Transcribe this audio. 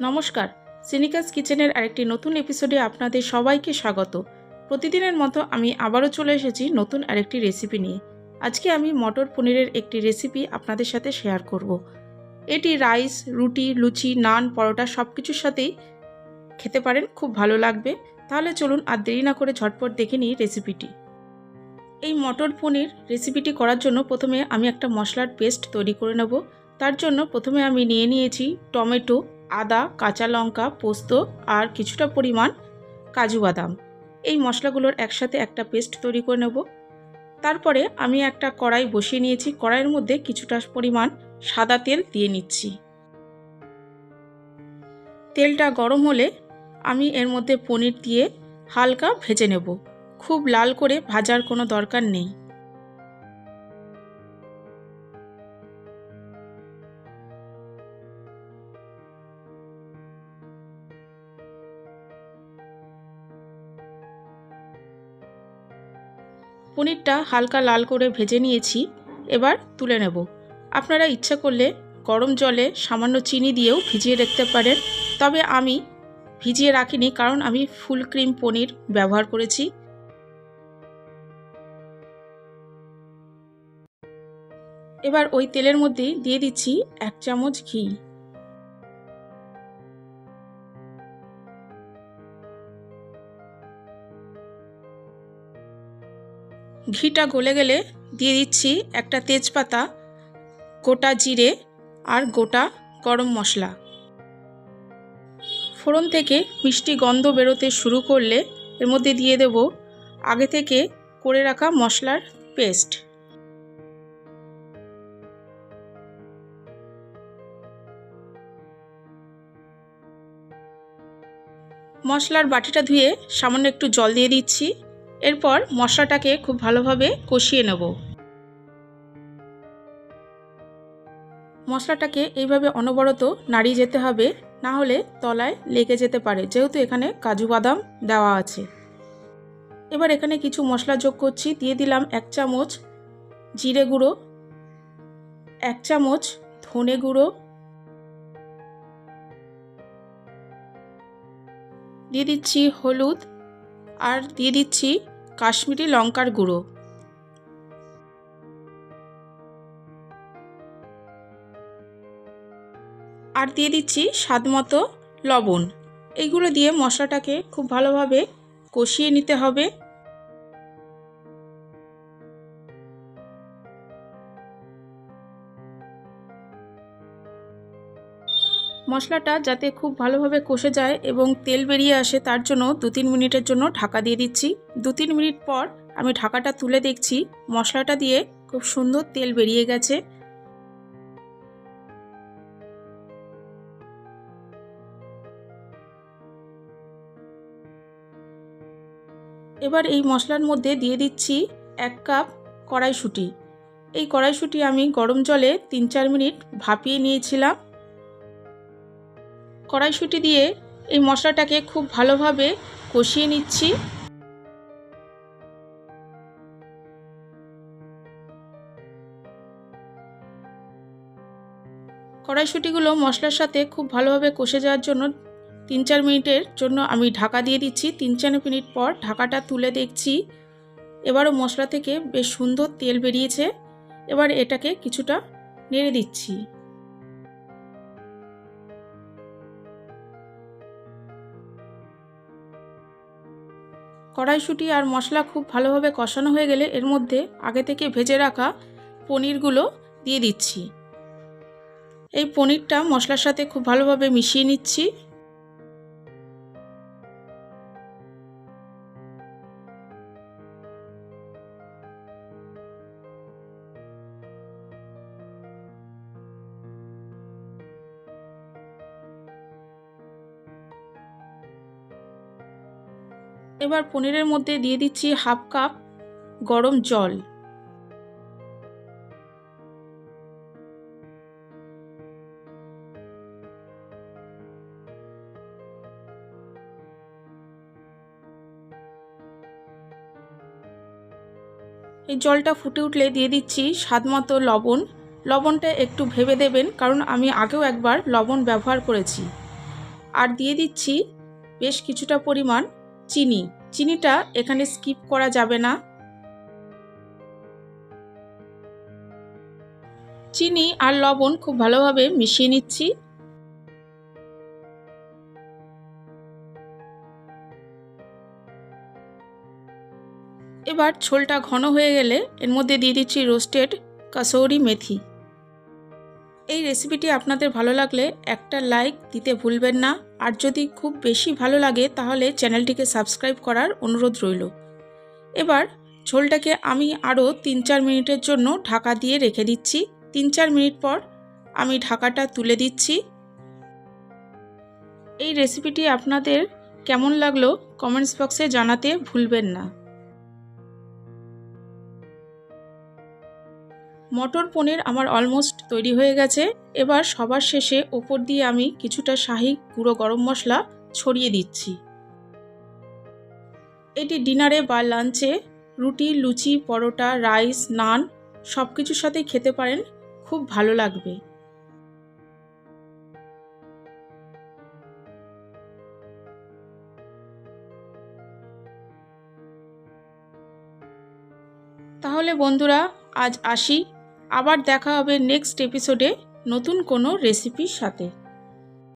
নমস্কার। সিনিকাস কিচেনের আরেকটি নতুন এপিসোডে আপনাদের সবাইকে স্বাগত। প্রতিদিনের মতো আমি আবারও চলে এসেছি নতুন আরেকটি রেসিপি নিয়ে। আজকে আমি মটর পনিরের একটি রেসিপি আপনাদের সাথে শেয়ার করব। এটি রাইস রুটি, লুচি, নান, পরোটা সব কিছুর সাথেই খেতে পারেন, খুব ভালো লাগবে। তাহলে চলুন আর দেরি না করে ঝটপট দেখে নিই রেসিপিটি এই মটর পনির রেসিপিটি করার জন্য প্রথমে আমি একটা মশলার পেস্ট তৈরি করে নেব। তার জন্য প্রথমে আমি নিয়ে নিয়েছি টমেটো আদা, কাঁচা লঙ্কা, পোস্ত আর কিছুটা পরিমাণ কাজু বাদাম। এই মশলাগুলোর একসাথে একটা পেস্ট তৈরি করে নেব। তারপরে আমি একটা কড়াই বসিয়ে নিয়েছি। কড়াইয়ের মধ্যে কিছুটা পরিমাণ সাদা তেল দিয়ে নিচ্ছি। তেলটা গরম হলে আমি এর মধ্যে পনির দিয়ে হালকা ভেজে নেব। খুব লাল করে ভাজার কোনো দরকার নেই। পনিরটা হালকা লাল করে ভেজে নিয়েছি, এবার তুলে নেব। আপনারা ইচ্ছা করলে গরম জলে সামান্য চিনি দিয়েও ভিজিয়ে রাখতে পারেন, তবে আমি ভিজিয়ে রাখিনি কারণ আমি ফুল ক্রিম পনির ব্যবহার করেছি। এবার ওই তেলের মধ্যে দিয়ে দিচ্ছি এক চামচ ঘি। ঘিটা গলে গেলে দিয়ে দিচ্ছি একটা তেজপাতা, গোটা জিরে আর গোটা গরম মশলা। ফোড়ন থেকে মিষ্টি গন্ধ বেরোতে শুরু করলে এর মধ্যে দিয়ে দেব আগে থেকে করে রাখা মশলার পেস্ট। মশলার বাটিটা ধুয়ে সামান্য একটু জল দিয়ে দিচ্ছি। এরপর মশলাটাকে খুব ভালোভাবে কষিয়ে নেব। মশলাটাকে এইভাবে অনবরত নাড়িয়ে যেতে হবে, না হলে তলায় লেগে যেতে পারে, যেহেতু এখানে কাজু বাদাম দেওয়া আছে। এবার এখানে কিছু মশলা যোগ করছি, দিয়ে দিলাম এক চামচ জিরে গুঁড়ো, এক চামচ ধনে গুঁড়ো, দিয়ে দিচ্ছি হলুদ আর দিয়ে দিচ্ছি কাশ্মীরি লঙ্কার গুঁড়ো। আর দিয়ে দিচ্ছি স্বাদ মতো লবণ। এইগুলো দিয়ে মশলাটাকে খুব ভালোভাবে কষিয়ে নিতে হবে। মশলাটা যাতে খুব ভালোভাবে কষে যায় এবং তেল বেরিয়ে আসে তার জন্য দু তিন মিনিটের জন্য ঢাকা দিয়ে দিচ্ছি। দু তিন মিনিট পর আমি ঢাকাটা তুলে দেখছি, মশলাটা দিয়ে খুব সুন্দর তেল বেরিয়ে গেছে। এবার এই মশলার মধ্যে দিয়ে দিচ্ছি এক কাপ কড়াইশুঁটি। এই কড়াইশুঁটি আমি গরম জলে তিন চার মিনিট ভাপিয়ে নিয়েছিলাম। কড়াইশুঁটি দিয়ে এই মশলাটাকে খুব ভালোভাবে কষিয়ে নিচ্ছি। কড়াইশুঁটিগুলো মশলার সাথে খুব ভালোভাবে কষে যাওয়ার জন্য তিন চার মিনিটের জন্য আমি ঢাকা দিয়ে দিচ্ছি। তিন চার মিনিট পর ঢাকাটা তুলে দেখছি। এবারও মশলা থেকে বেশ সুন্দর তেল বেরিয়েছে। এবার এটাকে কিছুটা নেড়ে দিচ্ছি। কড়াইশুঁটি আর মশলা খুব ভালোভাবে কষানো হয়ে গেলে এর মধ্যে আগে থেকে ভেজে রাখা পনিরগুলো দিয়ে দিচ্ছি। এই পনিরটা মশলার সাথে খুব ভালোভাবে মিশিয়ে নিচ্ছি। এবার পনিরের মধ্যে দিয়ে দিচ্ছি হাফ কাপ গরম জল। এই জলটা ফুটে উঠলে দিয়ে দিচ্ছি স্বাদ মতো লবণ। লবণটা একটু ভেবে দেবেন, কারণ আমি আগেও একবার লবণ ব্যবহার করেছি। আর দিয়ে দিচ্ছি বেশ কিছুটা পরিমাণ চিনি। চিনিটা এখানে স্কিপ করা যাবে না। চিনি আর লবণ খুব ভালোভাবে মিশিয়ে নিচ্ছি। এবার ঝোলটা ঘন হয়ে গেলে এর মধ্যে দিয়ে দিচ্ছি রোস্টেড কাসৌরি মেথি। এই রেসিপিটি আপনাদের ভালো লাগলে একটা লাইক দিতে ভুলবেন না। আর যদি খুব বেশি ভালো লাগে, তাহলে চ্যানেলটিকে সাবস্ক্রাইব করার অনুরোধ রইল। এবার ঝোলটাকে আমি আরও তিন চার মিনিটের জন্য ঢাকা দিয়ে রেখে দিচ্ছি। তিন চার মিনিট পর আমি ঢাকাটা তুলে দিচ্ছি। এই রেসিপিটি আপনাদের কেমন লাগল কমেন্টস বক্সে জানাতে ভুলবেন না। মটর পনির আমার অলমোস্ট তৈরি হয়ে গেছে। এবার সবার শেষে ওপর দিয়ে আমি কিছুটা শাহি গুঁড়ো গরম মশলা ছড়িয়ে দিচ্ছি। এটি ডিনারে বা লাঞ্চে রুটি, লুচি, পরোটা রাইস নান সব কিছুর সাথেই খেতে পারেন, খুব ভালো লাগবে। তাহলে বন্ধুরা, আজ আসি। আবার দেখা হবে নেক্সট এপিসোডে নতুন কোনো রেসিপির সাথে।